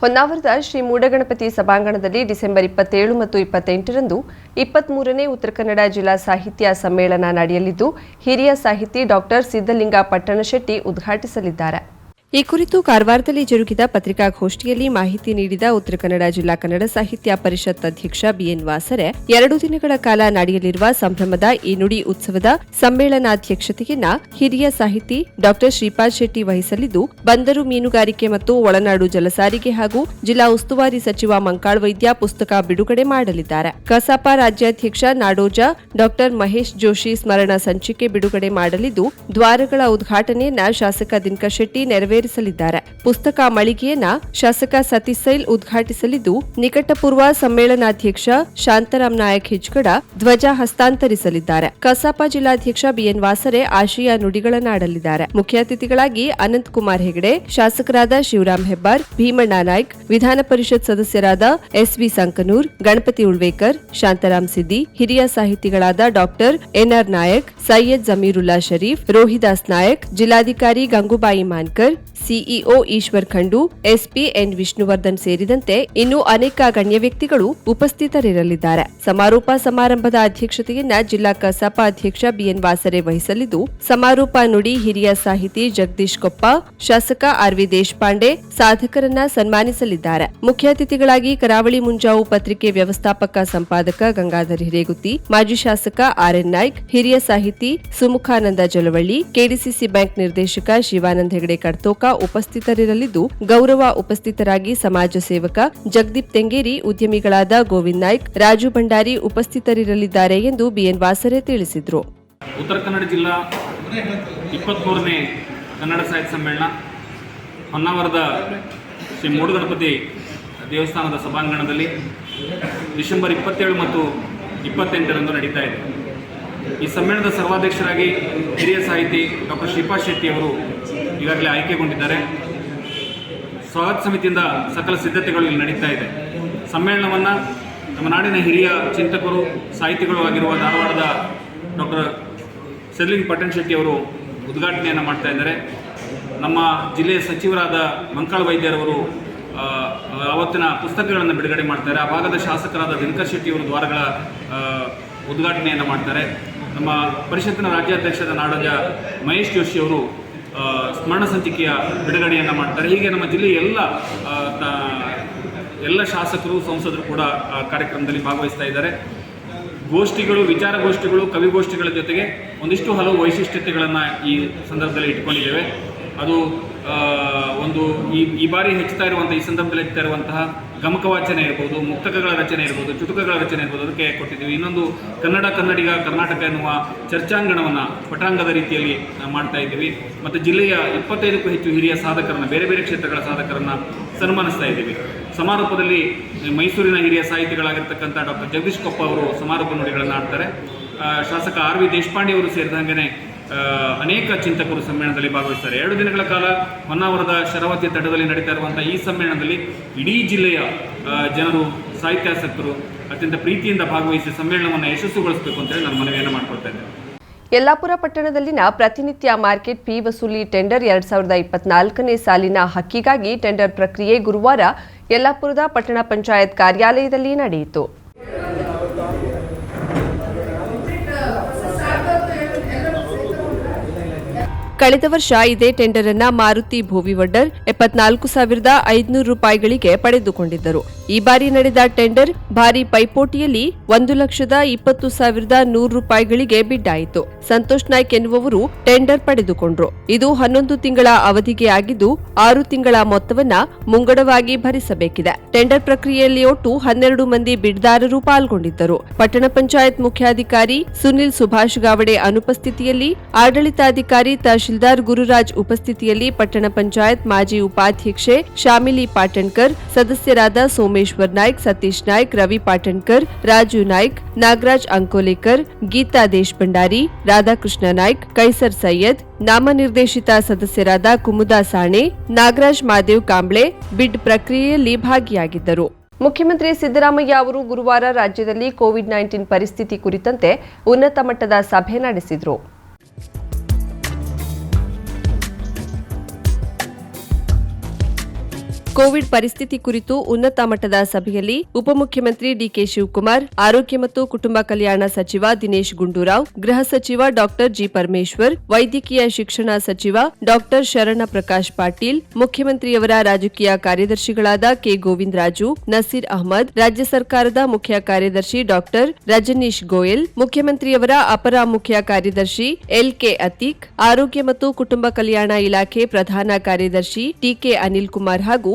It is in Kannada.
ಹೊನ್ನಾವರದ ಶ್ರೀ ಮೂಡಗಣಪತಿ ಸಭಾಂಗಣದಲ್ಲಿ ಡಿಸೆಂಬರ್ ಇಪ್ಪತ್ತೇಳು ಮತ್ತು ಇಪ್ಪತ್ತೆಂಟರಂದು ಇಪ್ಪತ್ಮೂರನೇ ಉತ್ತರ ಕನ್ನಡ ಜಿಲ್ಲಾ ಸಾಹಿತ್ಯ ಸಮ್ಮೇಳನ ನಡೆಯಲಿದ್ದು, ಹಿರಿಯ ಸಾಹಿತಿ ಡಾಕ್ಟರ್ ಸಿದ್ದಲಿಂಗ ಪಟ್ಟಣಶೆಟ್ಟಿ ಉದ್ಘಾಟಿಸಲಿದ್ದಾರೆ. ಈ ಕುರಿತು ಕಾರವಾರದಲ್ಲಿ ಜರುಗಿದ ಪತ್ರಿಕಾಗೋಷ್ಠಿಯಲ್ಲಿ ಮಾಹಿತಿ ನೀಡಿದ ಉತ್ತರ ಕನ್ನಡ ಜಿಲ್ಲಾ ಕನ್ನಡ ಸಾಹಿತ್ಯ ಪರಿಷತ್ ಅಧ್ಯಕ್ಷ ಬಿಎನ್ ವಾಸರೆ, ಎರಡು ದಿನಗಳ ಕಾಲ ನಡೆಯಲಿರುವ ಸಂಭ್ರಮದ ಈ ನುಡಿ ಉತ್ಸವದ ಸಮ್ಮೇಳನಾಧ್ಯಕ್ಷತೆಯನ್ನ ಹಿರಿಯ ಸಾಹಿತಿ ಡಾ ಶ್ರೀಪಾದ್ ಶೆಟ್ಟಿ ವಹಿಸಲಿದ್ದು, ಬಂದರು ಮೀನುಗಾರಿಕೆ ಮತ್ತು ಒಳನಾಡು ಜಲಸಾರಿಗೆ ಹಾಗೂ ಜಿಲ್ಲಾ ಉಸ್ತುವಾರಿ ಸಚಿವ ಮಂಕಾಳ್ ವೈದ್ಯ ಪುಸ್ತಕ ಬಿಡುಗಡೆ ಮಾಡಲಿದ್ದಾರೆ. ಕಸಾಪ ರಾಜ್ಯಾಧ್ಯಕ್ಷ ನಾಡೋಜ ಡಾ ಮಹೇಶ್ ಜೋಶಿ ಸ್ಮರಣ ಸಂಚಿಕೆ ಬಿಡುಗಡೆ ಮಾಡಲಿದ್ದು, ದ್ವಾರಗಳ ಉದ್ಘಾಟನೆಯನ್ನ ಶಾಸಕ ದಿನಕರ್ ಶೆಟ್ಟಿ ನೆರವೇರಿಸಲಿದ್ದಾರೆ ಪುಸ್ತಕ ಮಳಿಗೆಯನ್ನ ಶಾಸಕ ಸತೀಶ್ ಸೈಲ್ ಉದ್ಘಾಟಿಸಲಿದ್ದು, ನಿಕಟಪೂರ್ವ ಸಮ್ಮೇಳನಾಧ್ಯಕ್ಷ ಶಾಂತರಾಮ್ ನಾಯಕ್ ಹಿಜ್ಗಡ ಧ್ವಜ ಹಸ್ತಾಂತರಿಸಲಿದ್ದಾರೆ. ಕಸಾಪ ಜಿಲ್ಲಾಧ್ಯಕ್ಷ ಬಿಎನ್ ವಾಸರೆ ಆಶಯ ನುಡಿಗಳನ್ನಾಡಲಿದ್ದಾರೆ. ಮುಖ್ಯ ಅತಿಥಿಗಳಾಗಿ ಅನಂತ್ ಕುಮಾರ್ ಹೆಗಡೆ, ಶಾಸಕರಾದ ಶಿವರಾಮ್ ಹೆಬ್ಬಾರ್, ಭೀಮಣ್ಣ ನಾಯ್ಕ್, ವಿಧಾನ ಪರಿಷತ್ ಸದಸ್ಯರಾದ ಎಸ್ವಿ ಸಂಕನೂರ್, ಗಣಪತಿ ಉಳ್ವೇಕರ್ ಶಾಂತರಾಮ್ ಸಿದ್ದಿ, ಹಿರಿಯ ಸಾಹಿತಿಗಳಾದ ಡಾಕ್ಟರ್ ಎನ್ಆರ್ ನಾಯಕ್, ಸೈಯದ್ ಜಮೀರುಲ್ಲಾ ಶರೀಫ್, ರೋಹಿದಾಸ್ ನಾಯಕ್, ಜಿಲ್ಲಾಧಿಕಾರಿ Gangubai Mankar CEO Ishwar Khandu, SP N Vishnuvardhan ಸೇರಿದಂತೆ ಇನ್ನೂ ಅನೇಕ ಗಣ್ಯ ವ್ಯಕ್ತಿಗಳು ಉಪಸ್ಥಿತರಿರಲಿದ್ದಾರೆ. ಸಮಾರೋಪ ಸಮಾರಂಭದ ಅಧ್ಯಕ್ಷತೆಯನ್ನ ಜಿಲ್ಲಾ ಕಸಾಪ ಅಧ್ಯಕ್ಷ ಬಿಎನ್ ವಾಸರೆ ವಹಿಸಲಿದ್ದು, ಸಮಾರೋಪ ನುಡಿ ಹಿರಿಯ ಸಾಹಿತಿ ಜಗದೀಶ್ ಕೊಪ್ಪ, ಶಾಸಕ ಆರ್ವಿ ದೇಶಪಾಂಡೆ ಸಾಧಕರನ್ನ ಸನ್ಮಾನಿಸಲಿದ್ದಾರೆ. ಮುಖ್ಯ ಅತಿಥಿಗಳಾಗಿ ಕರಾವಳಿ ಮುಂಜಾವು ಪತ್ರಿಕೆ ವ್ಯವಸ್ಥಾಪಕ ಸಂಪಾದಕ ಗಂಗಾಧರ್ ಹಿರೇಗುತ್ತಿ, ಮಾಜಿ ಶಾಸಕ ಆರ್ಎನ್ ನಾಯ್ಕ್, ಹಿರಿಯ ಸಾಹಿತಿ ಸುಮುಖಾನಂದ ಜಲವಳ್ಳಿ, ಕೆಡಿಸಿಸಿ ಬ್ಯಾಂಕ್ ನಿರ್ದೇಶಕ ಶಿವಾನಂದ ಹೆಗಡೆ ಕಡ್ತೋಕ ಉಪಸ್ಥಿತರಿರಲಿದ್ದು, ಗೌರವ ಉಪಸ್ಥಿತರಾಗಿ ಸಮಾಜ ಸೇವಕ ಜಗದೀಪ್ ತೆಂಗೇರಿ, ಉದ್ಯಮಿಗಳಾದ ಗೋವಿಂದ್ ನಾಯ್ಕ್, ರಾಜು ಭಂಡಾರಿ ಉಪಸ್ಥಿತರಿರಲಿದ್ದಾರೆ ಎಂದು ಬಿಎನ್ ವಾಸರೆ ತಿಳಿಸಿದರು. ಉತ್ತರ ಕನ್ನಡ ಜಿಲ್ಲಾ ಇಪ್ಪತ್ತ್ಮೂರನೇ ಕನ್ನಡ ಸಾಹಿತ್ಯ ಸಮ್ಮೇಳನ ಹೊನ್ನಾವರದ ಶ್ರೀ ಮೂಡುಗಣಪತಿ ದೇವಸ್ಥಾನದ ಸಭಾಂಗಣದಲ್ಲಿ ಡಿಸೆಂಬರ್ ಇಪ್ಪತ್ತೇಳು ಮತ್ತು ಇಪ್ಪತ್ತೆಂಟರಂದು ನಡೀತಾ ಇದೆ. ಈ ಸಮ್ಮೇಳನದ ಸರ್ವಾಧ್ಯಕ್ಷರಾಗಿ ಹಿರಿಯ ಸಾಹಿತಿ ಡಾಕ್ಟರ್ ಶ್ರೀಪಾದ್ ಶೆಟ್ಟಿ ಅವರು ಈಗಾಗಲೇ ಆಯ್ಕೆಗೊಂಡಿದ್ದಾರೆ. ಸ್ವಾಗತ ಸಮಿತಿಯಿಂದ ಸಕಲ ಸಿದ್ಧತೆಗಳು ಇಲ್ಲಿ ನಡೀತಾ ಇದೆ. ಸಮ್ಮೇಳನವನ್ನು ನಮ್ಮ ನಾಡಿನ ಹಿರಿಯ ಚಿಂತಕರು ಸಾಹಿತಿಗಳು ಆಗಿರುವ ಧಾರವಾಡದ ಡಾಕ್ಟರ್ ಸೆರ್ಲಿಂಗ್ ಪಟ್ಟಣ ಶೆಟ್ಟಿ ಅವರು ಉದ್ಘಾಟನೆಯನ್ನು ಮಾಡ್ತಾ ಇದ್ದಾರೆ. ನಮ್ಮ ಜಿಲ್ಲೆಯ ಸಚಿವರಾದ ಮಂಕಾಳ ವೈದ್ಯರವರು ಅವತ್ತಿನ ಪುಸ್ತಕಗಳನ್ನು ಬಿಡುಗಡೆ ಮಾಡ್ತಾರೆ. ಆ ಭಾಗದ ಶಾಸಕರಾದ ದಿನಕರ್ ಶೆಟ್ಟಿಯವರು ದ್ವಾರಗಳ ಉದ್ಘಾಟನೆಯನ್ನು ಮಾಡ್ತಾರೆ. ನಮ್ಮ ಪರಿಷತ್ತಿನ ರಾಜ್ಯಾಧ್ಯಕ್ಷರ ನಾಡೋಜ ಮಹೇಶ್ ಜೋಶಿ ಅವರು ಆ, ಸ್ಮರಣ ಸಂಚಿಕೆಯ ಬಿಡುಗಡೆಯನ್ನು ಮಾಡ್ತಾರೆ. ಹೀಗೆ ನಮ್ಮ ಜಿಲ್ಲೆಯ ಎಲ್ಲ ಎಲ್ಲ ಶಾಸಕರು, ಸಂಸದರು ಕೂಡ ಕಾರ್ಯಕ್ರಮದಲ್ಲಿ ಭಾಗವಹಿಸ್ತಾ ಇದ್ದಾರೆ. ಗೋಷ್ಠಿಗಳು ವಿಚಾರಗೋಷ್ಠಿಗಳು ಕವಿಗೋಷ್ಠಿಗಳ ಜೊತೆಗೆ ಒಂದಿಷ್ಟು ಹಲವು ವೈಶಿಷ್ಟ್ಯತೆಗಳನ್ನು ಈ ಸಂದರ್ಭದಲ್ಲಿ ಇಟ್ಕೊಂಡಿದ್ದೇವೆ. ಅದು ಒಂದು ಈ ಈ ಬಾರಿ ಹೆಚ್ಚುತ್ತಾ ಇರುವಂಥ ಈ ಸಂದರ್ಭದಲ್ಲಿ ಹೆಚ್ಚುತ್ತಾ ಇರುವಂತಹ ಗಮಕ ವಾಚನ ಇರ್ಬೋದು, ಮುಕ್ತಕಗಳ ರಚನೆ ಇರ್ಬೋದು, ಚುಟುಕಗಳ ರಚನೆ ಇರ್ಬೋದು ಅದಕ್ಕೆ ಕೊಟ್ಟಿದ್ದೀವಿ. ಇನ್ನೊಂದು ಕನ್ನಡ ಕನ್ನಡಿಗ ಕರ್ನಾಟಕ ಎನ್ನುವ ಚರ್ಚಾಂಗಣವನ್ನು ಪಟಾಂಗದ ರೀತಿಯಲ್ಲಿ ಮಾಡ್ತಾ ಇದ್ದೀವಿ. ಮತ್ತು ಜಿಲ್ಲೆಯ ಇಪ್ಪತ್ತೈದಕ್ಕೂ ಹೆಚ್ಚು ಹಿರಿಯ ಸಾಧಕರನ್ನು, ಬೇರೆ ಬೇರೆ ಕ್ಷೇತ್ರಗಳ ಸಾಧಕರನ್ನು ಸನ್ಮಾನಿಸ್ತಾ ಇದ್ದೀವಿ. ಸಮಾರೋಪದಲ್ಲಿ ಮೈಸೂರಿನ ಹಿರಿಯ ಸಾಹಿತಿಗಳಾಗಿರ್ತಕ್ಕಂಥ ಡಾಕ್ಟರ್ ಜಗದೀಶ್ ಕೊಪ್ಪ ಅವರು ಸಮಾರೋಪ ನುಡಿಗಳನ್ನು ಆಡ್ತಾರೆ. ಶಾಸಕ ಆರ್ ವಿ ದೇಶಪಾಂಡೆ ಅವರು ಸೇರಿದಂಗೆ ಅನೇಕ ಚಿಂತಕರು ಸಮ್ಮೇಳನದಲ್ಲಿ ಭಾಗವಹಿಸ್ತಾರೆ. ಎರಡು ದಿನಗಳ ಕಾಲ ಹೊನ್ನಾವರದ ಶರಾವತಿ ತಡದಲ್ಲಿ ನಡೀತಾ ಇರುವಂಥ ಈ ಸಮ್ಮೇಳನದಲ್ಲಿ ಇಡೀ ಜಿಲ್ಲೆಯ ಜನರು, ಸಾಹಿತ್ಯಾಸಕ್ತರು ಅತ್ಯಂತ ಪ್ರೀತಿಯಿಂದ ಭಾಗವಹಿಸಿ ಸಮ್ಮೇಳನವನ್ನು ಯಶಸ್ಸುಗೊಳಿಸಬೇಕು ಅಂತೇಳಿ ನಾನು ಮನವಿಯನ್ನು ಮಾಡ್ಕೊಳ್ತಾ ಇದ್ದೇನೆ. ಯಲ್ಲಾಪುರ ಪಟ್ಟಣದಲ್ಲಿನ ಪ್ರತಿನಿತ್ಯ ಮಾರ್ಕೆಟ್ ಪಿ ವಸೂಲಿ ಟೆಂಡರ್ ಎರಡ್ ಸಾವಿರದ ಇಪ್ಪತ್ನಾಲ್ಕನೇ ಸಾಲಿನ ಹಕ್ಕಿಗಾಗಿ ಟೆಂಡರ್ ಪ್ರಕ್ರಿಯೆ ಗುರುವಾರ ಯಲ್ಲಾಪುರದ ಪಟ್ಟಣ ಪಂಚಾಯತ್ ಕಾರ್ಯಾಲಯದಲ್ಲಿ ನಡೆಯಿತು. ಕಳೆದ ವರ್ಷ ಇದೇ ಟೆಂಡರ್ ಅನ್ನ ಮಾರುತಿ ಭೋವಿವಡ್ಡರ್ ಎಪ್ಪತ್ನಾಲ್ಕು ಸಾವಿರದ ಐದುನೂರು ರೂಪಾಯಿಗಳಿಗೆ ಪಡೆದುಕೊಂಡಿದ್ದರು. ಈ ಬಾರಿ ನಡೆದ ಟೆಂಡರ್ ಭಾರಿ ಪೈಪೋಟಿಯಲ್ಲಿ ಒಂದು ಲಕ್ಷದ ಇಪ್ಪತ್ತು ಸಾವಿರದ ನೂರು ರೂಪಾಯಿಗಳಿಗೆ ಬಿಡ್ ಆಯಿತು ಸಂತೋಷ್ ನಾಯ್ಕ್ ಎನ್ನುವವರು ಟೆಂಡರ್ ಪಡೆದುಕೊಂಡ್ರು. ಇದು ಹನ್ನೊಂದು ತಿಂಗಳ ಅವಧಿಗೆ ಆಗಿದ್ದು ಆರು ತಿಂಗಳ ಮೊತ್ತವನ್ನ ಮುಂಗಡವಾಗಿ ಭರಿಸಬೇಕಿದೆ. ಟೆಂಡರ್ ಪ್ರಕ್ರಿಯೆಯಲ್ಲಿ ಒಟ್ಟು ಹನ್ನೆರಡು ಮಂದಿ ಬಿಡ್ದಾರರು ಪಾಲ್ಗೊಂಡಿದ್ದರು. ಪಟ್ಟಣ ಪಂಚಾಯತ್ ಮುಖ್ಯಾಧಿಕಾರಿ ಸುನಿಲ್ ಸುಭಾಷ್ ಗಾವಡೆ ಅನುಪಸ್ಥಿತಿಯಲ್ಲಿ, ಆಡಳಿತಾಧಿಕಾರಿ ತಹಶೀಲ್ದಾರ್ ಗುರುರಾಜ್ ಉಪಸ್ಥಿತಿಯಲ್ಲಿ ಪಟ್ಟಣ ಪಂಚಾಯತ್ ಮಾಜಿ ಉಪಾಧ್ಯಕ್ಷೆ ಶಾಮಿಲಿ ಪಾಟಣ್ಕರ್ ಸದಸ್ಯರಾದ ಸೋಮೇಶ್ವರ್ ನಾಯ್ಕ್, ಸತೀಶ್ ನಾಯ್ಕ್, ರವಿ ಪಾಟಣ್ಕರ್ ರಾಜು ನಾಯ್ಕ್, ನಾಗರಾಜ್ ಅಂಕೋಲೇಕರ್, ಗೀತಾ ದೇಶಭಂಡಾರಿ, ರಾಧಾಕೃಷ್ಣ ನಾಯ್ಕ್, ಕೈಸರ್ ಸೈಯದ್, ನಾಮನಿರ್ದೇಶಿತ ಸದಸ್ಯರಾದ ಕುಮುದಾ ಸಾಣೆ, ನಾಗರಾಜ್ ಮಾದೇವ್ ಕಾಂಬ್ಳೆ, ಬಿಡ್ ಪ್ರಕ್ರಿಯೆಯಲ್ಲಿ ಭಾಗಿಯಾಗಿದ್ದರು ಮುಖ್ಯಮಂತ್ರಿ ಸಿದ್ದರಾಮಯ್ಯ ಅವರು ಗುರುವಾರ ರಾಜ್ಯದಲ್ಲಿ ಕೋವಿಡ್ ನೈನ್ಟೀನ್ ಪರಿಸ್ಥಿತಿ ಕುರಿತಂತೆ ಉನ್ನತ ಮಟ್ಟದ ಸಭೆ ನಡೆಸಿದರು. ಕೋವಿಡ್ ಪರಿಸ್ಥಿತಿ ಕುರಿತು ಉನ್ನತ ಮಟ್ಟದ ಸಭೆಯಲ್ಲಿ ಉಪಮುಖ್ಯಮಂತ್ರಿ ಡಿಕೆ ಶಿವಕುಮಾರ್, ಆರೋಗ್ಯ ಮತ್ತು ಕುಟುಂಬ ಕಲ್ಯಾಣ ಸಚಿವ ದಿನೇಶ್ ಗುಂಡೂರಾವ್, ಗೃಹ ಸಚಿವ ಡಾಕ್ಟರ್ ಜಿ ಪರಮೇಶ್ವರ್, ವೈದ್ಯಕೀಯ ಶಿಕ್ಷಣ ಸಚಿವ ಡಾಕ್ಟರ್ ಶರಣ ಪ್ರಕಾಶ್ ಪಾಟೀಲ್, ಮುಖ್ಯಮಂತ್ರಿಯವರ ರಾಜಕೀಯ ಕಾರ್ಯದರ್ಶಿಗಳಾದ ಕೆ ಗೋವಿಂದರಾಜು, ನಸೀರ್ ಅಹಮದ್, ರಾಜ್ಯ ಸರ್ಕಾರದ ಮುಖ್ಯ ಕಾರ್ಯದರ್ಶಿ ಡಾಕ್ಟರ್ ರಜನೀಶ್ ಗೋಯಲ್, ಮುಖ್ಯಮಂತ್ರಿಯವರ ಅಪರ ಮುಖ್ಯ ಕಾರ್ಯದರ್ಶಿ ಎಲ್ ಕೆ ಅತೀಕ್, ಆರೋಗ್ಯ ಮತ್ತು ಕುಟುಂಬ ಕಲ್ಯಾಣ ಇಲಾಖೆ ಪ್ರಧಾನ ಕಾರ್ಯದರ್ಶಿ ಟಿಕೆ ಅನಿಲ್ ಕುಮಾರ್ ಹಾಗೂ